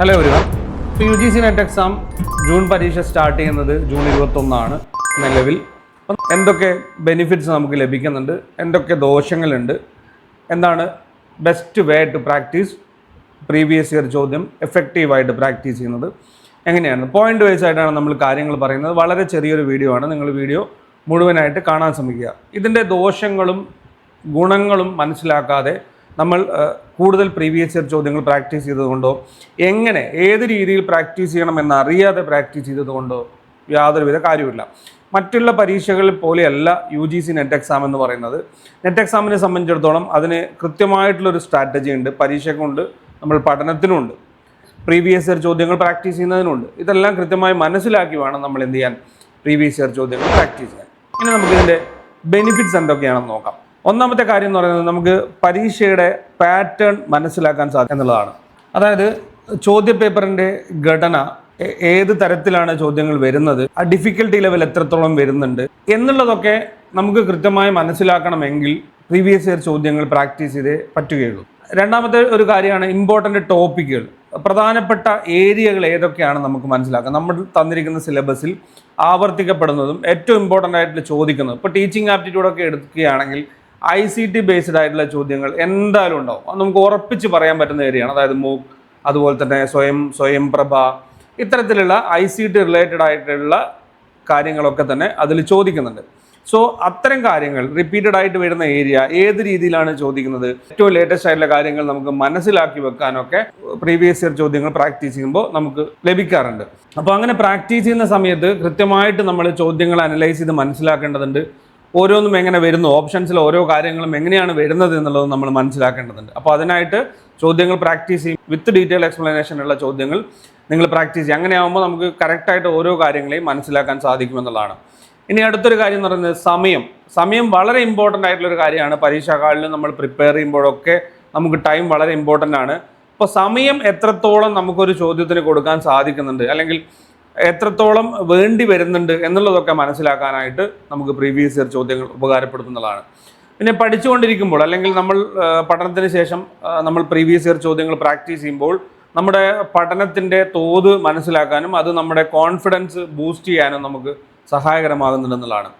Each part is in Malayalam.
ഹലോ ഒരു U G C net exam June പരീക്ഷ സ്റ്റാർട്ട് ചെയ്യുന്നത് ജൂൺ ഇരുപത്തൊന്നാണ് നിലവിൽ. എന്തൊക്കെ ബെനിഫിറ്റ്സ് നമുക്ക് ലഭിക്കുന്നുണ്ട്? എന്തൊക്കെ ദോഷങ്ങളുണ്ട്? എന്താണ് best way to practice previous year ചോദ്യം എഫക്റ്റീവായിട്ട് പ്രാക്ടീസ് ചെയ്യുന്നത്. എങ്ങനെയാണ്? പോയിന്റ് വൈസ് ആയിട്ടാണ് നമ്മൾ കാര്യങ്ങൾ പറയുന്നത്. വളരെ ചെറിയൊരു വീഡിയോ ആണ്. നിങ്ങൾ വീഡിയോ മുഴുവനായിട്ട് കാണാൻ ശ്രമിക്കുക. ഇതിന്റെ ദോഷങ്ങളും ഗുണങ്ങളും മനസ്സിലാക്കാതെ നമ്മൾ കൂടുതൽ പ്രീവിയസ് ഇയർ ചോദ്യങ്ങൾ പ്രാക്ടീസ് ചെയ്തതുകൊണ്ടോ എങ്ങനെ ഏത് രീതിയിൽ പ്രാക്ടീസ് ചെയ്യണമെന്ന് അറിയാതെ പ്രാക്ടീസ് ചെയ്തതുകൊണ്ടോ യാതൊരുവിധ കാര്യമില്ല മറ്റുള്ള പരീക്ഷകളിൽ പോലെയല്ല U G C net exam എന്ന് പറയുന്നത്. നെറ്റ് എക്സാമിനെ സംബന്ധിച്ചിടത്തോളം അതിന് കൃത്യമായിട്ടുള്ളൊരു സ്ട്രാറ്റജി ഉണ്ട് പരീക്ഷക്കുണ്ട് നമ്മൾ പഠനത്തിനുമുണ്ട് പ്രീവിയസ് ഇയർ ചോദ്യങ്ങൾ പ്രാക്ടീസ് ചെയ്യുന്നതിനുണ്ട്. ഇതെല്ലാം കൃത്യമായി മനസ്സിലാക്കി വേണം നമ്മൾ എന്ത് ചെയ്യാൻ പ്രീവിയസ് ഇയർ ചോദ്യങ്ങൾ പ്രാക്ടീസ് ചെയ്യാൻ. ഇനി നമുക്കിതിന്റെ ബെനിഫിറ്റ്സ് എന്തൊക്കെയാണെന്ന് നോക്കാം. ഒന്നാമത്തെ കാര്യം എന്ന് പറയുന്നത് നമുക്ക് പരീക്ഷയുടെ പാറ്റേൺ മനസ്സിലാക്കാൻ സാധിക്കും എന്നുള്ളതാണ്. അതായത് ചോദ്യ പേപ്പറിന്റെ ഘടന ഏത് തരത്തിലാണ് ചോദ്യങ്ങൾ വരുന്നത് ആ ഡിഫിക്കൽട്ടി ലെവൽ എത്രത്തോളം വരുന്നുണ്ട് എന്നുള്ളതൊക്കെ നമുക്ക് കൃത്യമായി മനസ്സിലാക്കണമെങ്കിൽ പ്രീവിയസ് ഇയർ ചോദ്യങ്ങൾ പ്രാക്ടീസ് ചെയ്തേ പറ്റുകയുള്ളൂ. രണ്ടാമത്തെ ഒരു കാര്യമാണ് ഇമ്പോർട്ടന്റ് ടോപ്പിക്കുകൾ പ്രധാനപ്പെട്ട ഏരിയകൾ ഏതൊക്കെയാണ് നമുക്ക് മനസ്സിലാക്കാം. നമ്മൾ തന്നിരിക്കുന്ന സിലബസിൽ ആവർത്തിക്കപ്പെടുന്നതും ഏറ്റവും ഇമ്പോർട്ടന്റ് ആയിട്ട് ചോദിക്കുന്നത്. ഇപ്പോൾ ടീച്ചിങ് ആപ്റ്റിറ്റ്യൂഡൊക്കെ എടുക്കുകയാണെങ്കിൽ ഐ സി ടി ബേസ്ഡ് ആയിട്ടുള്ള ചോദ്യങ്ങൾ എന്തായാലും ഉണ്ടാവും. അത് നമുക്ക് ഉറപ്പിച്ച് പറയാൻ പറ്റുന്ന ഏരിയയാണ് അതായത് മൂക്ക് അതുപോലെ തന്നെ സ്വയം സ്വയം പ്രഭ ഇത്തരത്തിലുള്ള ഐ സി ടി റിലേറ്റഡ് ആയിട്ടുള്ള കാര്യങ്ങളൊക്കെ തന്നെ അതിൽ ചോദിക്കുന്നുണ്ട്. സോ അത്തരം കാര്യങ്ങൾ റിപ്പീറ്റഡ് ആയിട്ട് വരുന്ന ഏരിയ ഏത് രീതിയിലാണ് ചോദിക്കുന്നത്? ഏറ്റവും ലേറ്റസ്റ്റ് ആയിട്ടുള്ള കാര്യങ്ങൾ നമുക്ക് മനസ്സിലാക്കി വെക്കാനൊക്കെ പ്രീവിയസ് ഇയർ ചോദ്യങ്ങൾ പ്രാക്ടീസ് ചെയ്യുമ്പോൾ നമുക്ക് ലഭിക്കാറുണ്ട്. അപ്പോൾ അങ്ങനെ പ്രാക്ടീസ് ചെയ്യുന്ന സമയത്ത് കൃത്യമായിട്ട് നമ്മൾ ചോദ്യങ്ങൾ അനലൈസ് ചെയ്ത് മനസ്സിലാക്കേണ്ടതുണ്ട്. ഓരോന്നും എങ്ങനെ വരുന്നു ഓപ്ഷൻസിൽ ഓരോ കാര്യങ്ങളും എങ്ങനെയാണ് വരുന്നത് എന്നുള്ളത് നമ്മൾ മനസ്സിലാക്കേണ്ടതുണ്ട്. അപ്പോൾ അതിനായിട്ട് ചോദ്യങ്ങൾ പ്രാക്ടീസ് ചെയ്യും. വിത്ത് ഡീറ്റെയിൽ എക്സ്പ്ലനേഷൻ ഉള്ള ചോദ്യങ്ങൾ നിങ്ങൾ പ്രാക്ടീസ് ചെയ്യും. അങ്ങനെയാകുമ്പോൾ നമുക്ക് കറക്റ്റായിട്ട് ഓരോ കാര്യങ്ങളെയും മനസ്സിലാക്കാൻ സാധിക്കുമെന്നുള്ളതാണ് ഇനി അടുത്തൊരു കാര്യം എന്ന് പറയുന്നത് സമയം. സമയം വളരെ ഇമ്പോർട്ടന്റ് ആയിട്ടുള്ളൊരു കാര്യമാണ്. പരീക്ഷാകാലിലും നമ്മൾ പ്രിപ്പയർ ചെയ്യുമ്പോഴൊക്കെ നമുക്ക് ടൈം വളരെ ഇമ്പോർട്ടന്റ് ആണ്. അപ്പോൾ സമയം എത്രത്തോളം നമുക്കൊരു ചോദ്യത്തിന് കൊടുക്കാൻ സാധിക്കുന്നുണ്ട്? അല്ലെങ്കിൽ എത്രത്തോളം വേണ്ടി വരുന്നുണ്ട് എന്നുള്ളതൊക്കെ മനസ്സിലാക്കാനായിട്ട് നമുക്ക് പ്രീവിയസ് ഇയർ ചോദ്യങ്ങൾ ഉപകാരപ്പെടുത്തുന്നതാണ്. പിന്നെ പഠിച്ചുകൊണ്ടിരിക്കുമ്പോൾ അല്ലെങ്കിൽ നമ്മൾ പഠനത്തിന് ശേഷം നമ്മൾ പ്രീവിയസ് ഇയർ ചോദ്യങ്ങൾ പ്രാക്ടീസ് ചെയ്യുമ്പോൾ നമ്മുടെ പഠനത്തിന്റെ തോത് മനസ്സിലാക്കാനും അത് നമ്മുടെ കോൺഫിഡൻസ് ബൂസ്റ്റ് ചെയ്യാനും നമുക്ക് സഹായകരമാകുന്നുണ്ടെന്നുള്ളതാണ്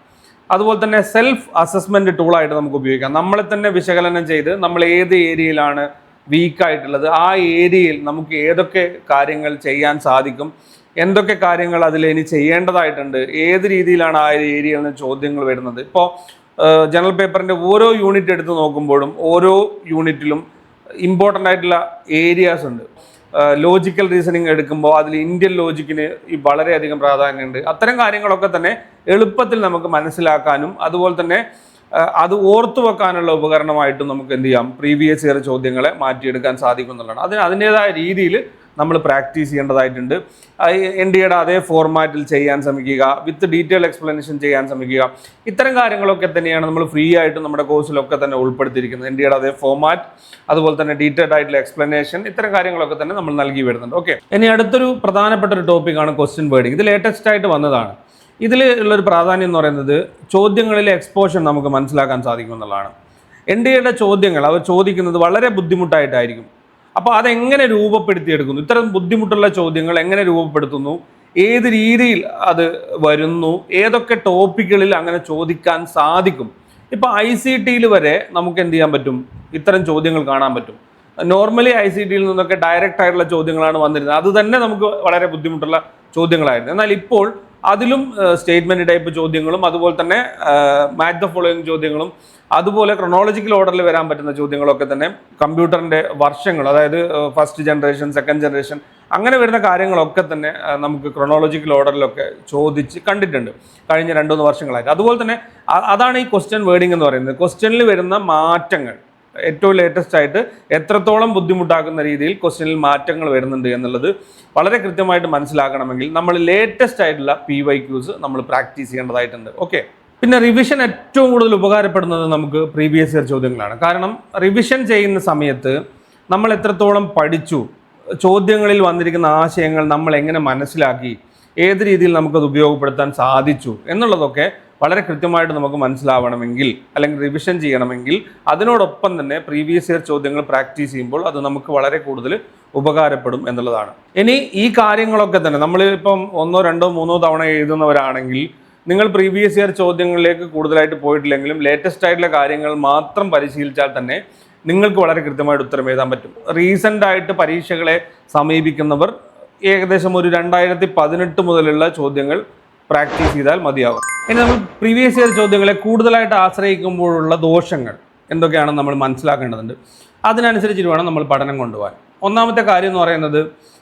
അതുപോലെ തന്നെ സെൽഫ് അസസ്മെന്റ് ടൂളായിട്ട് നമുക്ക് ഉപയോഗിക്കാം. നമ്മളെ തന്നെ വിശകലനം ചെയ്ത് നമ്മൾ ഏത് ഏരിയയിലാണ് വീക്കായിട്ടുള്ളത് ആ ഏരിയയിൽ നമുക്ക് ഏതൊക്കെ കാര്യങ്ങൾ ചെയ്യാൻ സാധിക്കും എന്തൊക്കെ കാര്യങ്ങൾ അതിൽ ഇനി ചെയ്യേണ്ടതായിട്ടുണ്ട്? ഏത് രീതിയിലാണ് ആ ഒരു ഏരിയയിൽ നിന്ന് ചോദ്യങ്ങൾ വരുന്നത്? ഇപ്പോൾ ജനറൽ പേപ്പറിന്റെ ഓരോ യൂണിറ്റ് എടുത്ത് നോക്കുമ്പോഴും ഓരോ യൂണിറ്റിലും ഇമ്പോർട്ടന്റ് ആയിട്ടുള്ള ഏരിയാസ് ഉണ്ട്. ലോജിക്കൽ റീസണിങ് എടുക്കുമ്പോൾ അതിൽ ഇന്ത്യൻ ലോജിക്കിന് ഈ വളരെയധികം പ്രാധാന്യമുണ്ട്. അത്തരം കാര്യങ്ങളൊക്കെ തന്നെ എളുപ്പത്തിൽ നമുക്ക് മനസ്സിലാക്കാനും അതുപോലെ തന്നെ അത് ഓർത്തു വെക്കാനുള്ള ഉപകരണമായിട്ടും നമുക്ക് എന്ത് ചെയ്യാം? പ്രീവിയസ് ഇയർ ചോദ്യങ്ങളെ മാറ്റിയെടുക്കാൻ സാധിക്കും എന്നുള്ളതാണ്. അതിന് അതിന്റെതായ രീതിയിൽ നമ്മൾ പ്രാക്ടീസ് ചെയ്യേണ്ടതായിട്ടുണ്ട്. എൻ ഡി എയുടെ അതേ ഫോർമാറ്റിൽ ചെയ്യാൻ ശ്രമിക്കുക വിത്ത് ഡീറ്റെയിൽ എക്സ്പ്ലനേഷൻ ചെയ്യാൻ ശ്രമിക്കുക. ഇത്തരം കാര്യങ്ങളൊക്കെ തന്നെയാണ് നമ്മൾ ഫ്രീ ആയിട്ട് നമ്മുടെ കോഴ്സിലൊക്കെ തന്നെ ഉൾപ്പെടുത്തിയിരിക്കുന്നത്. എൻ ഡി എയുടെ അതേ ഫോർമാറ്റ് അതുപോലെ തന്നെ ഡീറ്റെയിൽഡ് ആയിട്ടുള്ള എക്സ്പ്ലനേഷൻ ഇത്തരം കാര്യങ്ങളൊക്കെ തന്നെ നമ്മൾ നൽകി വരുന്നുണ്ട്. ഓക്കെ ഇനി അടുത്തൊരു പ്രധാനപ്പെട്ട ഒരു ടോപ്പിക്കാണ് ക്വസ്റ്റ്യൻ വേർഡിങ് ഇത് ലേറ്റസ്റ്റ് ആയിട്ട് വന്നതാണ്. ഇതിൽ ഉള്ളൊരു പ്രാധാന്യം എന്ന് പറയുന്നത് ചോദ്യങ്ങളിലെ എക്സ്പോഷൻ നമുക്ക് മനസ്സിലാക്കാൻ സാധിക്കും എന്നുള്ളതാണ്. എൻ ഡി എയുടെ ചോദ്യങ്ങൾ അവർ ചോദിക്കുന്നത് വളരെ ബുദ്ധിമുട്ടായിട്ടായിരിക്കും. അപ്പോൾ അതെങ്ങനെ രൂപപ്പെടുത്തിയെടുക്കുന്നു? ഇത്തരം ബുദ്ധിമുട്ടുള്ള ചോദ്യങ്ങൾ എങ്ങനെ രൂപപ്പെടുത്തുന്നു? ഏത് രീതിയിൽ അത് വരുന്നു? ഏതൊക്കെ ടോപ്പിക്കുകളിൽ അങ്ങനെ ചോദിക്കാൻ സാധിക്കും? ഇപ്പോൾ ഐ സി ടിയിൽ വരെ നമുക്ക് എന്ത് ചെയ്യാൻ പറ്റും? ഇത്തരം ചോദ്യങ്ങൾ കാണാൻ പറ്റും. നോർമലി ഐ സി ടിയിൽ നിന്നൊക്കെ ഡയറക്റ്റ് ആയിട്ടുള്ള ചോദ്യങ്ങളാണ് വന്നിരുന്നത്. അത് തന്നെ നമുക്ക് വളരെ ബുദ്ധിമുട്ടുള്ള ചോദ്യങ്ങളായിരുന്നു. എന്നാൽ ഇപ്പോൾ അതിലും സ്റ്റേറ്റ്മെന്റ് ടൈപ്പ് ചോദ്യങ്ങളും അതുപോലെ തന്നെ മാച്ച് ദ ഫോളോയിങ് ചോദ്യങ്ങളും അതുപോലെ ക്രൊണോളജിക്കൽ ഓർഡറിൽ വരാൻ പറ്റുന്ന ചോദ്യങ്ങളൊക്കെ തന്നെ കമ്പ്യൂട്ടറിന്റെ വർഷങ്ങൾ അതായത് ഫസ്റ്റ് ജനറേഷൻ സെക്കൻഡ് ജനറേഷൻ അങ്ങനെ വരുന്ന കാര്യങ്ങളൊക്കെ തന്നെ നമുക്ക് ക്രൊണോളജിക്കൽ ഓർഡറിലൊക്കെ ചോദിച്ച് കണ്ടിട്ടുണ്ട് കഴിഞ്ഞ രണ്ടു മൂന്ന് വർഷങ്ങളായിട്ട്. അതുപോലെ തന്നെ അതാണ് ഈ ക്വസ്റ്റ്യൻ വേർഡിംഗ് എന്ന് പറയുന്നത്. ക്വസ്റ്റ്യനിൽ വരുന്ന മാറ്റങ്ങൾ. ഏറ്റവും ലേറ്റസ്റ്റ് ആയിട്ട് എത്രത്തോളം ബുദ്ധിമുട്ടാക്കുന്ന രീതിയിൽ ക്വസ്റ്റ്യനിൽ മാറ്റങ്ങൾ വരുന്നുണ്ട് എന്നുള്ളത് വളരെ കൃത്യമായിട്ട് മനസ്സിലാക്കണമെങ്കിൽ നമ്മൾ ലേറ്റസ്റ്റ് ആയിട്ടുള്ള പി വൈ ക്യൂസ് നമ്മൾ പ്രാക്ടീസ് ചെയ്യേണ്ടതായിട്ടുണ്ട്. ഓക്കെ പിന്നെ റിവിഷൻ ഏറ്റവും കൂടുതൽ ഉപകാരപ്പെടുന്നത് നമുക്ക് പ്രീവിയസ് ഇയർ ചോദ്യങ്ങളാണ്. കാരണം റിവിഷൻ ചെയ്യുന്ന സമയത്ത് നമ്മൾ എത്രത്തോളം പഠിച്ചു ചോദ്യങ്ങളിൽ വന്നിരിക്കുന്ന ആശയങ്ങൾ നമ്മൾ എങ്ങനെ മനസ്സിലാക്കി ഏത് രീതിയിൽ നമുക്കത് ഉപയോഗപ്പെടുത്താൻ സാധിച്ചു എന്നുള്ളതൊക്കെ വളരെ കൃത്യമായിട്ട് നമുക്ക് മനസ്സിലാവണമെങ്കിൽ അല്ലെങ്കിൽ റിവിഷൻ ചെയ്യണമെങ്കിൽ അതിനോടൊപ്പം തന്നെ പ്രീവിയസ് ഇയർ ചോദ്യങ്ങൾ പ്രാക്ടീസ് ചെയ്യുമ്പോൾ അത് നമുക്ക് വളരെ കൂടുതൽ ഉപകാരപ്പെടും എന്നുള്ളതാണ്. ഇനി ഈ കാര്യങ്ങളൊക്കെ തന്നെ നമ്മൾ ഇപ്പം ഒന്നോ രണ്ടോ മൂന്നോ തവണ എഴുതുന്നവരാണെങ്കിൽ നിങ്ങൾ പ്രീവിയസ് ഇയർ ചോദ്യങ്ങളിലേക്ക് കൂടുതലായിട്ട് പോയിട്ടില്ലെങ്കിലും ലേറ്റസ്റ്റ് ആയിട്ടുള്ള കാര്യങ്ങൾ മാത്രം പരിശീലിച്ചാൽ തന്നെ നിങ്ങൾക്ക് വളരെ കൃത്യമായിട്ട് ഉത്തരം എഴുതാൻ പറ്റും. റീസെന്റ് ആയിട്ട് പരീക്ഷകളെ സമീപിക്കുന്നവർ ഏകദേശം ഒരു രണ്ടായിരത്തി പതിനെട്ട് മുതലുള്ള ചോദ്യങ്ങൾ പ്രാക്ടീസ് ചെയ്താൽ മതിയാകും ഇനി നമ്മൾ പ്രീവിയസ് ഇയർ ചോദ്യങ്ങളെ കൂടുതലായിട്ട് ആശ്രയിക്കുമ്പോഴുള്ള ദോഷങ്ങൾ എന്തൊക്കെയാണ് നമ്മൾ മനസ്സിലാക്കേണ്ടതുണ്ട്. അതിനനുസരിച്ചിട്ട് വേണം നമ്മൾ പഠനം കൊണ്ടുപോകാൻ. ഒന്നാമത്തെ കാര്യം എന്ന് പറയുന്നത്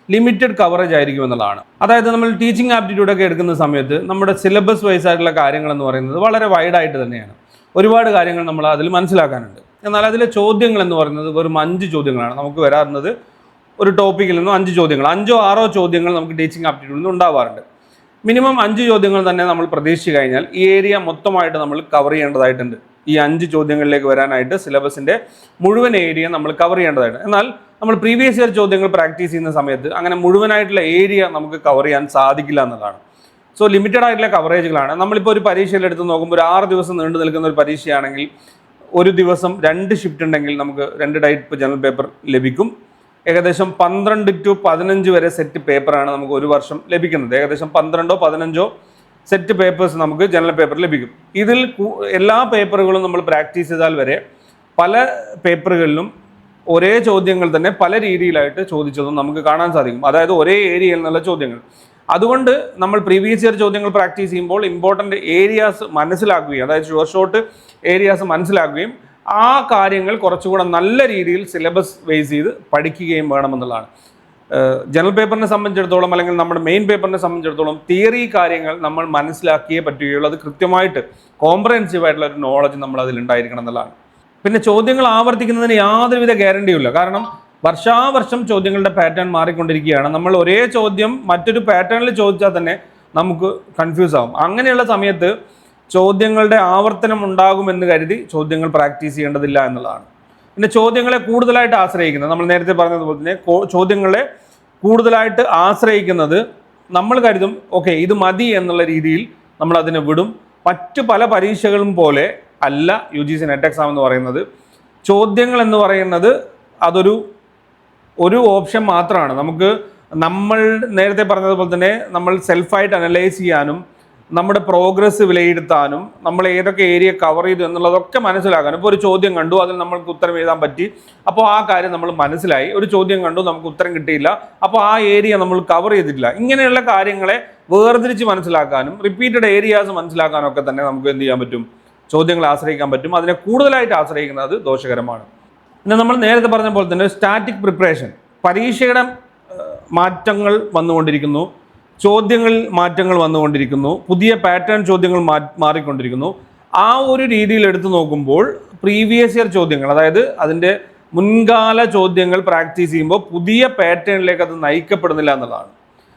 ലിമിറ്റഡ് കവറേജ് ആയിരിക്കും എന്നുള്ളതാണ്. അതായത് നമ്മൾ ടീച്ചിങ് ആപ്റ്റിറ്റ്യൂഡ് ഒക്കെ എടുക്കുന്ന സമയത്ത് നമ്മുടെ സിലബസ് വൈസ് ആയിട്ടുള്ള കാര്യങ്ങൾ എന്ന് പറയുന്നത് വളരെ വൈഡായിട്ട് തന്നെയാണ്. ഒരുപാട് കാര്യങ്ങൾ നമ്മൾ അതിൽ മനസ്സിലാക്കാനുണ്ട്. എന്നാൽ അതിലെ ചോദ്യങ്ങൾ എന്ന് പറയുന്നത് വെറും അഞ്ച് ചോദ്യങ്ങളാണ്. നമുക്ക് വരാറുന്നത് ഒരു ടോപ്പിക്കിൽ നിന്നും അഞ്ച് ചോദ്യങ്ങൾ അഞ്ചോ ആറോ ചോദ്യങ്ങൾ നമുക്ക് ടീച്ചിങ് ആപ്റ്റിറ്റ്യൂഡിൽ നിന്ന് ഉണ്ടാവാറുണ്ട്. മിനിമം അഞ്ച് ചോദ്യങ്ങൾ തന്നെ നമ്മൾ പ്രതീക്ഷിച്ചു കഴിഞ്ഞാൽ ഈ ഏരിയ മൊത്തമായിട്ട് നമ്മൾ കവർ ചെയ്യേണ്ടതായിട്ടുണ്ട്. ഈ അഞ്ച് ചോദ്യങ്ങളിലേക്ക് വരാനായിട്ട് സിലബസിന്റെ മുഴുവൻ ഏരിയ നമ്മൾ കവർ ചെയ്യേണ്ടതായിട്ട് എന്നാൽ നമ്മൾ പ്രീവിയസ് ഇയർ ചോദ്യങ്ങൾ പ്രാക്ടീസ് ചെയ്യുന്ന സമയത്ത് അങ്ങനെ മുഴുവനായിട്ടുള്ള ഏരിയ നമുക്ക് കവർ ചെയ്യാൻ സാധിക്കില്ല എന്നതാണ്. സോ ലിമിറ്റഡ് ആയിട്ടുള്ള കവറേജുകളാണ് നമ്മളിപ്പോൾ ഒരു പരീക്ഷയിൽ എടുത്ത് നോക്കുമ്പോൾ ഒരു ആറ് ദിവസം നീണ്ടു നിൽക്കുന്ന ഒരു പരീക്ഷയാണെങ്കിൽ ഒരു ദിവസം രണ്ട് ഷിഫ്റ്റ് ഉണ്ടെങ്കിൽ നമുക്ക് രണ്ട് ടൈപ്പ് ജനറൽ പേപ്പർ ലഭിക്കും. ഏകദേശം പന്ത്രണ്ട് ടു പതിനഞ്ച് വരെ സെറ്റ് പേപ്പറാണ് നമുക്ക് ഒരു വർഷം ലഭിക്കുന്നത്. ഏകദേശം പന്ത്രണ്ടോ പതിനഞ്ചോ സെറ്റ് പേപ്പേഴ്സ് നമുക്ക് ജനറൽ പേപ്പർ ലഭിക്കും. ഇതിൽ എല്ലാ പേപ്പറുകളും നമ്മൾ പ്രാക്ടീസ് ചെയ്താൽ വരെ പല പേപ്പറുകളിലും ഒരേ ചോദ്യങ്ങൾ തന്നെ പല രീതിയിലായിട്ട് ചോദിച്ചതും നമുക്ക് കാണാൻ സാധിക്കും. അതായത് ഒരേ ഏരിയയിൽ നിന്നുള്ള ചോദ്യങ്ങൾ. അതുകൊണ്ട് നമ്മൾ പ്രീവിയസ് ഇയർ ചോദ്യങ്ങൾ പ്രാക്ടീസ് ചെയ്യുമ്പോൾ ഇമ്പോർട്ടന്റ് ഏരിയാസ് മനസ്സിലാക്കുകയും അതായത് ഷോർട്ട് ഏരിയാസ് മനസ്സിലാക്കുകയും ആ കാര്യങ്ങൾ കുറച്ചുകൂടെ നല്ല രീതിയിൽ സിലബസ് ബേസ് ചെയ്ത് പഠിക്കുകയും വേണമെന്നുള്ളതാണ്. ജനറൽ പേപ്പറിനെ സംബന്ധിച്ചിടത്തോളം അല്ലെങ്കിൽ നമ്മുടെ മെയിൻ പേപ്പറിനെ സംബന്ധിച്ചിടത്തോളം തിയറി കാര്യങ്ങൾ നമ്മൾ മനസ്സിലാക്കിയേ പറ്റുകയുള്ളൂ. അത് കൃത്യമായിട്ട് കോംപ്രഹെൻസീവ് ആയിട്ടുള്ള ഒരു നോളജ് നമ്മൾ അതിൽ ഉണ്ടായിരിക്കണം എന്നുള്ളതാണ്. പിന്നെ ചോദ്യങ്ങൾ ആവർത്തിക്കുന്നതിന് യാതൊരുവിധ ഗ്യാരണ്ടിയും ഇല്ല. കാരണം വർഷാവർഷം ചോദ്യങ്ങളുടെ പാറ്റേൺ മാറിക്കൊണ്ടിരിക്കുകയാണ്. നമ്മൾ ഒരേ ചോദ്യം മറ്റൊരു പാറ്റേണിൽ ചോദിച്ചാൽ തന്നെ നമുക്ക് കൺഫ്യൂസ് ആവും. അങ്ങനെയുള്ള സമയത്ത് ചോദ്യങ്ങളുടെ ആവർത്തനം ഉണ്ടാകുമെന്ന് കരുതി ചോദ്യങ്ങൾ പ്രാക്ടീസ് ചെയ്യേണ്ടതില്ല എന്നുള്ളതാണ്. പിന്നെ ചോദ്യങ്ങളെ കൂടുതലായിട്ട് ആശ്രയിക്കുന്നത് നമ്മൾ നേരത്തെ പറഞ്ഞതുപോലെ തന്നെ ചോദ്യങ്ങളെ കൂടുതലായിട്ട് ആശ്രയിക്കുന്നത് നമ്മൾ കരുതും ഓക്കെ ഇത് മതി എന്നുള്ള രീതിയിൽ നമ്മൾ അതിനെ വിടും. മറ്റു പല പരീക്ഷകളും പോലെ അല്ല U G C net exam എന്ന് പറയുന്നത്. ചോദ്യങ്ങൾ എന്ന് പറയുന്നത് അതൊരു ഒരു ഓപ്ഷൻ മാത്രമാണ്. നമുക്ക് നമ്മൾ നേരത്തെ പറഞ്ഞതുപോലെ തന്നെ നമ്മൾ സെൽഫായിട്ട് അനലൈസ് ചെയ്യാനും നമ്മുടെ പ്രോഗ്രസ് വിലയിരുത്താനും നമ്മൾ ഏതൊക്കെ ഏരിയ കവർ ചെയ്തു എന്നുള്ളതൊക്കെ മനസ്സിലാക്കാനും. ഇപ്പോൾ ഒരു ചോദ്യം കണ്ടു അതിൽ നമ്മൾക്ക് ഉത്തരം എഴുതാൻ പറ്റി. അപ്പോൾ ആ കാര്യം നമ്മൾ മനസ്സിലായി. ഒരു ചോദ്യം കണ്ടു നമുക്ക് ഉത്തരം കിട്ടിയില്ല. അപ്പോൾ ആ ഏരിയ നമ്മൾ കവർ ചെയ്തിട്ടില്ല. ഇങ്ങനെയുള്ള കാര്യങ്ങളെ വേർതിരിച്ച് മനസ്സിലാക്കാനും റിപ്പീറ്റഡ് ഏരിയാസ് മനസ്സിലാക്കാനും ഒക്കെ തന്നെ നമുക്ക് എന്ത് ചെയ്യാൻ പറ്റും? ചോദ്യങ്ങൾ ആശ്രയിക്കാൻ പറ്റും. അതിനെ കൂടുതലായിട്ട് ആശ്രയിക്കുന്നത് ദോഷകരമാണ്. പിന്നെ നമ്മൾ നേരത്തെ പറഞ്ഞ പോലെ തന്നെ സ്റ്റാറ്റിക് പ്രിപ്പറേഷൻ പരീക്ഷയുടെ മാറ്റങ്ങൾ വന്നുകൊണ്ടിരിക്കുന്നു. ചോദ്യങ്ങളിൽ മാറ്റങ്ങൾ വന്നുകൊണ്ടിരിക്കുന്നു. പുതിയ പാറ്റേൺ ചോദ്യങ്ങൾ മാറിക്കൊണ്ടിരിക്കുന്നു. ആ ഒരു രീതിയിൽ എടുത്തു നോക്കുമ്പോൾ പ്രീവിയസ് ഇയർ ചോദ്യങ്ങൾ അതായത് അതിന്റെ മുൻകാല ചോദ്യങ്ങൾ പ്രാക്ടീസ് ചെയ്യുമ്പോൾ പുതിയ പാറ്റേണിലേക്ക് അത് നയിക്കപ്പെടുന്നില്ല എന്നുള്ളതാണ്.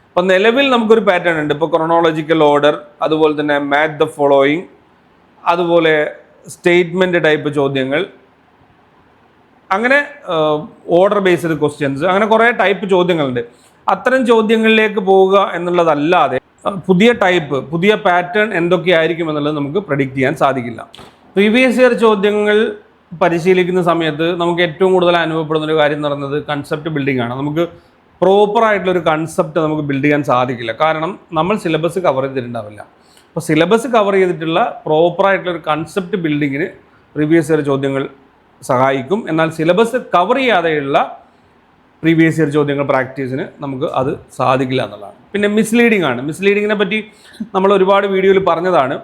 അപ്പം നിലവിൽ നമുക്കൊരു പാറ്റേൺ ഉണ്ട്. ഇപ്പോൾ ക്രൊണോളജിക്കൽ ഓർഡർ അതുപോലെ തന്നെ മാത് ദ ഫോളോയിങ് അതുപോലെ സ്റ്റേറ്റ്മെന്റ് ടൈപ്പ് ചോദ്യങ്ങൾ. അങ്ങനെ ഓർഡർ ബേസ്ഡ് ക്വസ്റ്റ്യൻസ് അങ്ങനെ കുറേ ടൈപ്പ് ചോദ്യങ്ങളുണ്ട്. അത്തരം ചോദ്യങ്ങളിലേക്ക് പോവുക എന്നുള്ളതല്ലാതെ പുതിയ ടൈപ്പ് പുതിയ പാറ്റേൺ എന്തൊക്കെയായിരിക്കും എന്നുള്ളത് നമുക്ക് പ്രഡിക്റ്റ് ചെയ്യാൻ സാധിക്കില്ല. പ്രീവിയസ് ഇയർ ചോദ്യങ്ങൾ പരിശീലിക്കുന്ന സമയത്ത് നമുക്ക് ഏറ്റവും കൂടുതൽ അനുഭവപ്പെടുന്ന ഒരു കാര്യം എന്ന് പറയുന്നത് കൺസെപ്റ്റ് ബിൽഡിംഗ് ആണ്. നമുക്ക് പ്രോപ്പർ ആയിട്ടുള്ള ഒരു കൺസെപ്റ്റ് നമുക്ക് ബിൽഡ് ചെയ്യാൻ സാധിക്കില്ല. കാരണം നമ്മൾ സിലബസ് കവർ ചെയ്തിട്ടുണ്ടാവില്ല. അപ്പോൾ സിലബസ് കവർ ചെയ്തിട്ടുള്ള പ്രോപ്പർ ആയിട്ടുള്ള ഒരു കൺസെപ്റ്റ് ബിൽഡിങ്ങിന് പ്രീവിയസ് ഇയർ ചോദ്യങ്ങൾ സഹായിക്കും. എന്നാൽ സിലബസ് കവർ ചെയ്യാതെയുള്ള പ്രീവിയസ് ഇയർ ചോദ്യങ്ങൾ പ്രാക്ടീസിന് നമുക്ക് അത് സാധിക്കില്ല എന്നുള്ളതാണ്. പിന്നെ മിസ്ലീഡിംഗ് ആണ്. മിസ്ലീഡിങ്ങിനെ പറ്റി നമ്മൾ ഒരുപാട് വീഡിയോയിൽ പറഞ്ഞതാണ്.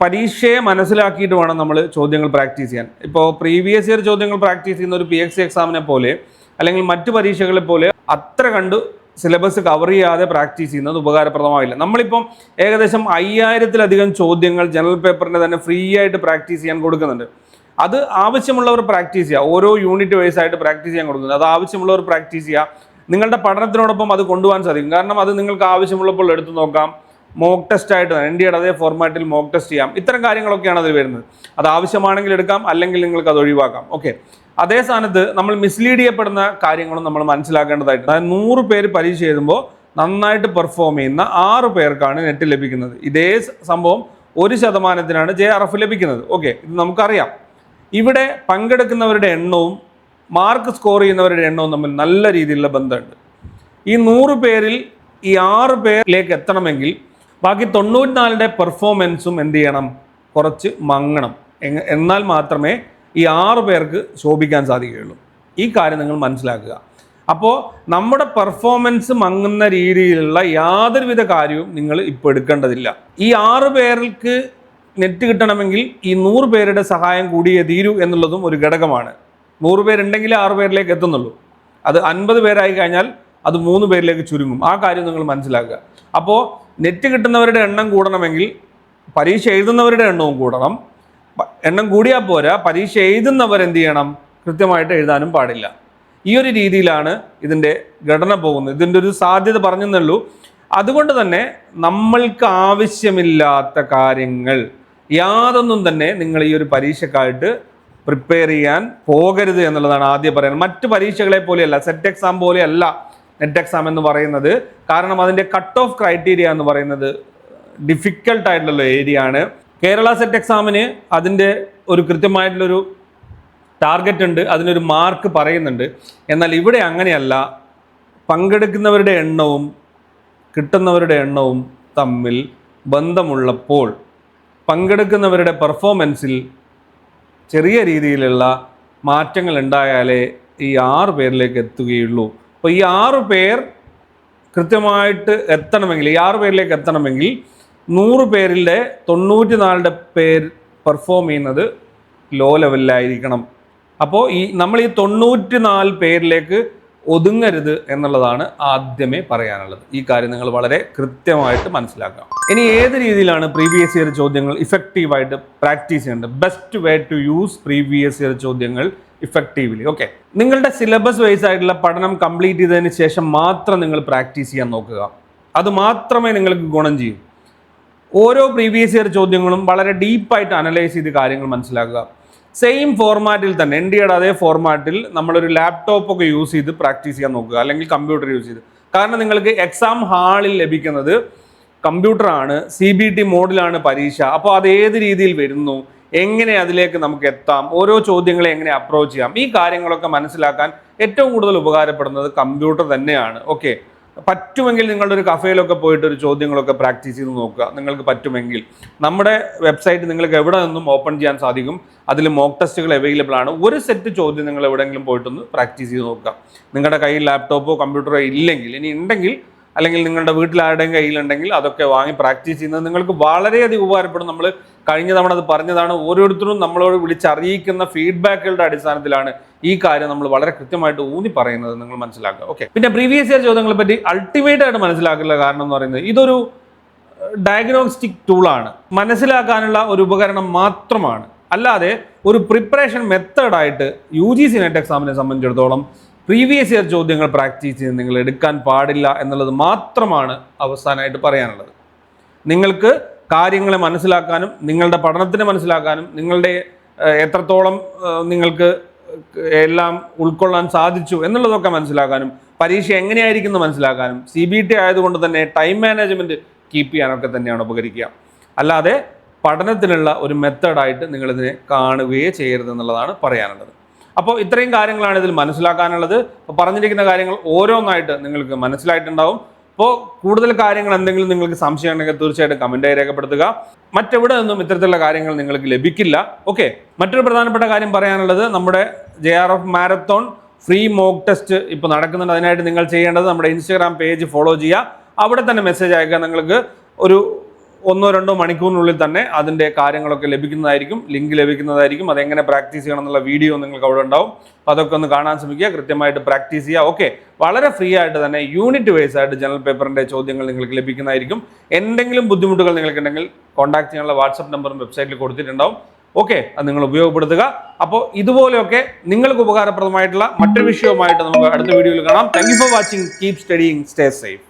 പരീക്ഷയെ മനസ്സിലാക്കിയിട്ട് വേണം നമ്മൾ ചോദ്യങ്ങൾ പ്രാക്ടീസ് ചെയ്യാൻ. ഇപ്പോൾ പ്രീവിയസ് ഇയർ ചോദ്യങ്ങൾ പ്രാക്ടീസ് ചെയ്യുന്ന ഒരു പി എക്സ് എക്സാമിനെ പോലെ അല്ലെങ്കിൽ മറ്റു പരീക്ഷകളെ പോലെ അത്ര കണ്ട് സിലബസ് കവർ ചെയ്യാതെ പ്രാക്ടീസ് ചെയ്യുന്നത് ഉപകാരപ്രദമാവില്ല. നമ്മളിപ്പം ഏകദേശം അയ്യായിരത്തിലധികം ചോദ്യങ്ങൾ ജനറൽ പേപ്പറിന്റെ തന്നെ ഫ്രീ ആയിട്ട് പ്രാക്ടീസ് ചെയ്യാൻ കൊടുക്കുന്നുണ്ട്. അത് ആവശ്യമുള്ളവർ പ്രാക്ടീസ് ചെയ്യുക ഓരോ യൂണിറ്റ് വൈസ് ആയിട്ട് പ്രാക്ടീസ് ചെയ്യാൻ കൊടുക്കുന്നത് അത് ആവശ്യമുള്ളവർ പ്രാക്ടീസ് ചെയ്യുക നിങ്ങളുടെ പഠനത്തിനോടൊപ്പം അത് കൊണ്ടുപോകാൻ സാധിക്കും. കാരണം അത് നിങ്ങൾക്ക് ആവശ്യമുള്ളപ്പോൾ എടുത്തു നോക്കാം. മോക്ക് ടെസ്റ്റ് ആയിട്ട് എൻ ഡിയുടെ അതേ ഫോർമാറ്റിൽ മോക്ക് ടെസ്റ്റ് ചെയ്യാം. ഇത്തരം കാര്യങ്ങളൊക്കെയാണ് അതിൽ വരുന്നത്. അത് ആവശ്യമാണെങ്കിൽ എടുക്കാം അല്ലെങ്കിൽ നിങ്ങൾക്ക് അത് ഒഴിവാക്കാം. ഓക്കെ അതേ സ്ഥാനത്ത് നമ്മൾ മിസ്ലീഡ് ചെയ്യപ്പെടുന്ന കാര്യങ്ങളും നമ്മൾ മനസ്സിലാക്കേണ്ടതായിട്ട് അതായത് നൂറ് പേര് പരീക്ഷ എഴുതുമ്പോൾ നന്നായിട്ട് പെർഫോം ചെയ്യുന്ന ആറ് പേർക്കാണ് നെറ്റ് ലഭിക്കുന്നത്. ഇതേ സംഭവം ഒരു ശതമാനത്തിനാണ് ജെ ആർ എഫ് ലഭിക്കുന്നത്. ഓക്കെ ഇത് നമുക്കറിയാം. ഇവിടെ പങ്കെടുക്കുന്നവരുടെ എണ്ണവും മാർക്ക് സ്കോർ ചെയ്യുന്നവരുടെ എണ്ണവും തമ്മിൽ നല്ല രീതിയിലുള്ള ബന്ധമുണ്ട്. ഈ നൂറ് പേരിൽ ഈ ആറ് പേരിലേക്ക് എത്തണമെങ്കിൽ ബാക്കി തൊണ്ണൂറ്റിനാലിന്റെ പെർഫോമൻസും എന്ത് ചെയ്യണം? കുറച്ച് മങ്ങണം. എന്നാൽ മാത്രമേ ഈ ആറ് പേർക്ക് ശോഭിക്കാൻ സാധിക്കുകയുള്ളൂ. ഈ കാര്യം നിങ്ങൾ മനസ്സിലാക്കുക. അപ്പോൾ നമ്മുടെ പെർഫോമൻസ് മങ്ങുന്ന രീതിയിലുള്ള യാതൊരുവിധ കാര്യവും നിങ്ങൾ ഇപ്പോൾ എടുക്കേണ്ടതില്ല. ഈ ആറ് പേർക്ക് നെറ്റ് കിട്ടണമെങ്കിൽ ഈ നൂറ് പേരുടെ സഹായം കൂടിയേ തീരൂ എന്നുള്ളതും ഒരു ഘടകമാണ്. നൂറ് പേരുണ്ടെങ്കിലേ ആറ് പേരിലേക്ക് എത്തുന്നുള്ളൂ. അത് അൻപത് പേരായി കഴിഞ്ഞാൽ അത് മൂന്ന് പേരിലേക്ക് ചുരുങ്ങും. ആ കാര്യം നിങ്ങൾ മനസ്സിലാക്കുക. അപ്പോൾ നെറ്റ് കിട്ടുന്നവരുടെ എണ്ണം കൂടണമെങ്കിൽ പരീക്ഷ എഴുതുന്നവരുടെ എണ്ണവും കൂടണം. എണ്ണം കൂടിയാൽ പോരാ പരീക്ഷ എഴുതുന്നവർ എന്ത് ചെയ്യണം? കൃത്യമായിട്ട് എഴുതാനും പാടില്ല. ഈ ഒരു രീതിയിലാണ് ഇതിന്റെ ഘടന പോകുന്നത്. ഇതിന്റെ ഒരു സാധ്യത പറഞ്ഞെന്നുള്ളൂ അതുകൊണ്ട് തന്നെ നമ്മൾക്ക് ആവശ്യമില്ലാത്ത കാര്യങ്ങൾ യാതൊന്നും തന്നെ നിങ്ങൾ ഈ ഒരു പരീക്ഷക്കായിട്ട് പ്രിപ്പയർ ചെയ്യാൻ പോകരുത് എന്നുള്ളതാണ് ആദ്യം പറയുന്നത്. മറ്റ് പരീക്ഷകളെ പോലെയല്ല സെറ്റ് എക്സാം പോലെയല്ല നെറ്റ് എക്സാം എന്ന് പറയുന്നത്. കാരണം അതിന്റെ കട്ട് ഓഫ് ക്രൈറ്റീരിയ എന്ന് പറയുന്നത് ഡിഫിക്കൽട്ട് ആയിട്ടുള്ള ഏരിയ ആണ്. കേരള സെറ്റ് എക്സാമിന് അതിന്റെ ഒരു കൃത്യമായിട്ടുള്ളൊരു ടാർഗറ്റ് ഉണ്ട് അതിനൊരു മാർക്ക് പറയുന്നുണ്ട്. എന്നാൽ ഇവിടെ അങ്ങനെയല്ല. പങ്കെടുക്കുന്നവരുടെ എണ്ണവും കിട്ടുന്നവരുടെ എണ്ണവും തമ്മിൽ ബന്ധമുള്ളപ്പോൾ പങ്കെടുക്കുന്നവരുടെ പെർഫോമൻസിൽ ചെറിയ രീതിയിലുള്ള മാറ്റങ്ങൾ ഉണ്ടായാലേ ഈ ആറ് പേരിലേക്ക് എത്തുകയുള്ളൂ. അപ്പോൾ ഈ ആറ് പേർ കൃത്യമായിട്ട് എത്തണമെങ്കിൽ ഈ ആറ് പേരിലേക്ക് എത്തണമെങ്കിൽ നൂറ് പേരിലെ തൊണ്ണൂറ്റി നാലിന്റെ പേർ പെർഫോം ചെയ്യുന്നത് ലോ ലെവലിലായിരിക്കണം അപ്പോൾ ഈ നമ്മൾ ഈ തൊണ്ണൂറ്റി നാല് പേരിലേക്ക് ഒതുങ്ങരുത് എന്നുള്ളതാണ് ആദ്യമേ പറയാനുള്ളത്. ഈ കാര്യം നിങ്ങൾ വളരെ കൃത്യമായിട്ട് മനസ്സിലാക്കാം ഇനി ഏത് രീതിയിലാണ് പ്രീവിയസ് ഇയർ ചോദ്യങ്ങൾ ഇഫക്റ്റീവായിട്ട് പ്രാക്ടീസ് ചെയ്യേണ്ടത്? Best way to use previous year ചോദ്യങ്ങൾ ഇഫക്റ്റീവ്ലി ഓക്കെ നിങ്ങളുടെ സിലബസ് വൈസ് ആയിട്ടുള്ള പഠനം കംപ്ലീറ്റ് ചെയ്തതിന് ശേഷം മാത്രം നിങ്ങൾ പ്രാക്ടീസ് ചെയ്യാൻ നോക്കുക. അത് മാത്രമേ നിങ്ങൾക്ക് ഗുണം ചെയ്യൂ. ഓരോ പ്രീവിയസ് ഇയർ ചോദ്യങ്ങളും വളരെ ഡീപ്പായിട്ട് അനലൈസ് ചെയ്ത് കാര്യങ്ങൾ മനസ്സിലാക്കുക. സെയിം ഫോർമാറ്റിൽ തന്നെ എൻ ഡിയുടെ അതേ ഫോർമാറ്റിൽ നമ്മളൊരു ലാപ്ടോപ്പ് ഒക്കെ യൂസ് ചെയ്ത് പ്രാക്ടീസ് ചെയ്യാൻ നോക്കുക അല്ലെങ്കിൽ കമ്പ്യൂട്ടർ യൂസ് ചെയ്ത്. കാരണം നിങ്ങൾക്ക് എക്സാം ഹാളിൽ ലഭിക്കുന്നത് കമ്പ്യൂട്ടറാണ് സി ബി ടി മോഡിലാണ് പരീക്ഷ. അപ്പോൾ അത് ഏത് രീതിയിൽ വരുന്നു എങ്ങനെ അതിലേക്ക് നമുക്ക് എത്താം ഓരോ ചോദ്യങ്ങളെ എങ്ങനെ അപ്രോച്ച് ചെയ്യാം ഈ കാര്യങ്ങളൊക്കെ മനസ്സിലാക്കാൻ ഏറ്റവും കൂടുതൽ ഉപകാരപ്പെടുന്നത് കമ്പ്യൂട്ടർ തന്നെയാണ്. ഓക്കെ പറ്റുമെങ്കിൽ നിങ്ങളുടെ ഒരു കഫേയിലൊക്കെ പോയിട്ട് ഒരു ചോദ്യങ്ങളൊക്കെ പ്രാക്ടീസ് ചെയ്ത് നോക്കുക. നിങ്ങൾക്ക് പറ്റുമെങ്കിൽ. നമ്മുടെ വെബ്സൈറ്റ് നിങ്ങൾക്ക് എവിടെ നിന്നും ഓപ്പൺ ചെയ്യാൻ സാധിക്കും അതിൽ മോക്ക് ടെസ്റ്റുകൾ അവൈലബിൾ ആണ്. ഒരു സെറ്റ് ചോദ്യം നിങ്ങൾ എവിടെയെങ്കിലും പോയിട്ടൊന്ന് പ്രാക്ടീസ് ചെയ്ത് നോക്കുക. നിങ്ങളുടെ കയ്യിൽ ലാപ്ടോപ്പോ കമ്പ്യൂട്ടറോ ഇല്ലെങ്കിൽ ഇനി ഉണ്ടെങ്കിൽ അല്ലെങ്കിൽ നിങ്ങളുടെ വീട്ടിൽ ആരുടെയും കയ്യിലുണ്ടെങ്കിൽ അതൊക്കെ വാങ്ങി പ്രാക്ടീസ് ചെയ്യുന്നത് നിങ്ങൾക്ക് വളരെയധികം ഉപകാരപ്പെടും. നമ്മൾ കഴിഞ്ഞ തവണ അത് പറഞ്ഞതാണ്. ഓരോരുത്തരും നമ്മളോട് വിളിച്ചറിയിക്കുന്ന ഫീഡ്ബാക്കുകളുടെ അടിസ്ഥാനത്തിലാണ് ഈ കാര്യം നമ്മൾ വളരെ കൃത്യമായിട്ട് ഊന്നി പറയുന്നത് നിങ്ങൾ മനസ്സിലാക്കുക. ഓക്കെ പിന്നെ പ്രീവിയസ് ഇയർ ചോദ്യങ്ങളെ പറ്റി അൾട്ടിമേറ്റ് ആയിട്ട് മനസ്സിലാക്കില്ല കാരണം എന്ന് പറയുന്നത് ഇതൊരു ഡയഗ്നോസ്റ്റിക് ടൂളാണ് മനസ്സിലാക്കാനുള്ള ഒരു ഉപകരണം മാത്രമാണ്. അല്ലാതെ ഒരു പ്രിപ്പറേഷൻ മെത്തേഡായിട്ട് യു ജി സി നെറ്റ് എക്സാമിനെ സംബന്ധിച്ചിടത്തോളം പ്രീവിയസ് ഇയർ ചോദ്യങ്ങൾ പ്രാക്ടീസ് ചെയ്ത് നിങ്ങൾ എടുക്കാൻ പാടില്ല എന്നുള്ളത് മാത്രമാണ് അവസാനമായിട്ട് പറയാനുള്ളത്. നിങ്ങൾക്ക് കാര്യങ്ങളെ മനസ്സിലാക്കാനും നിങ്ങളുടെ പഠനത്തിനെ മനസ്സിലാക്കാനും നിങ്ങളുടെ എത്രത്തോളം നിങ്ങൾക്ക് എല്ലാം ഉൾക്കൊള്ളാൻ സാധിച്ചു എന്നുള്ളതൊക്കെ മനസ്സിലാക്കാനും പരീക്ഷ എങ്ങനെയായിരിക്കും എന്ന് മനസ്സിലാക്കാനും സി ബി ടി ആയതുകൊണ്ട് തന്നെ ടൈം മാനേജ്മെന്റ് കീപ്പ് ചെയ്യാനൊക്കെ തന്നെയാണ് ഉപകരിക്കുക. അല്ലാതെ പഠനത്തിനുള്ള ഒരു മെത്തേഡായിട്ട് നിങ്ങളിതിനെ കാണുകയേ ചെയ്യരുത് എന്നുള്ളതാണ് പറയാനുള്ളത്. അപ്പോൾ ഇത്രയും കാര്യങ്ങളാണ് ഇതിൽ മനസ്സിലാക്കാനുള്ളത്. അപ്പോൾ പറഞ്ഞിരിക്കുന്ന കാര്യങ്ങൾ ഓരോന്നായിട്ട് നിങ്ങൾക്ക് മനസ്സിലായിട്ടുണ്ടാവും. അപ്പോൾ കൂടുതൽ കാര്യങ്ങൾ എന്തെങ്കിലും നിങ്ങൾക്ക് സംശയം ഉണ്ടെങ്കിൽ തീർച്ചയായിട്ടും കമന്റായി രേഖപ്പെടുത്തുക. മറ്റെവിടെ നിന്നും ഇത്തരത്തിലുള്ള കാര്യങ്ങൾ നിങ്ങൾക്ക് ലഭിക്കില്ല. ഓക്കെ മറ്റൊരു പ്രധാനപ്പെട്ട കാര്യം പറയാനുള്ളത് നമ്മുടെ J R F marathon free mock test ഇപ്പോൾ നടക്കുന്നുണ്ട്. അതിനായിട്ട് നിങ്ങൾ ചെയ്യേണ്ടത് നമ്മുടെ ഇൻസ്റ്റാഗ്രാം പേജ് ഫോളോ ചെയ്യുക. അവിടെ തന്നെ മെസ്സേജ് അയക്കുക. നിങ്ങൾക്ക് ഒരു ഒന്നോ രണ്ടോ മണിക്കൂറിനുള്ളിൽ തന്നെ അതിന്റെ കാര്യങ്ങളൊക്കെ ലഭിക്കുന്നതായിരിക്കും. ലിങ്ക് ലഭിക്കുന്നതായിരിക്കും. അതെങ്ങനെ പ്രാക്ടീസ് ചെയ്യണം എന്നുള്ള വീഡിയോ നിങ്ങൾക്ക് അവിടെ ഉണ്ടാവും. അതൊക്കെ ഒന്ന് കാണാൻ ശ്രമിക്കുക. കൃത്യമായിട്ട് പ്രാക്ടീസ് ചെയ്യുക. ഓക്കെ. വളരെ ഫ്രീ ആയിട്ട് തന്നെ യൂണിറ്റ് വൈസ് ആയിട്ട് ജനറൽ പേപ്പറിന്റെ ചോദ്യങ്ങൾ നിങ്ങൾക്ക് ലഭിക്കുന്നതായിരിക്കും. എന്തെങ്കിലും ബുദ്ധിമുട്ടുകൾ നിങ്ങൾക്കുണ്ടെങ്കിൽ കോൺടാക്ട് ചെയ്യാനുള്ള വാട്സപ്പ് നമ്പറും വെബ്സൈറ്റിൽ കൊടുത്തിട്ടുണ്ടാവും. ഓക്കെ അത് നിങ്ങൾ ഉപയോഗപ്പെടുത്തുക. അപ്പോൾ ഇതുപോലെയൊക്കെ നിങ്ങൾക്ക് ഉപകാരപ്രദമായിട്ടുള്ള മറ്റൊരു വിഷയവുമായിട്ട് നമുക്ക് അടുത്ത വീഡിയോയിൽ കാണാം. Thank you for watching keep studying stay safe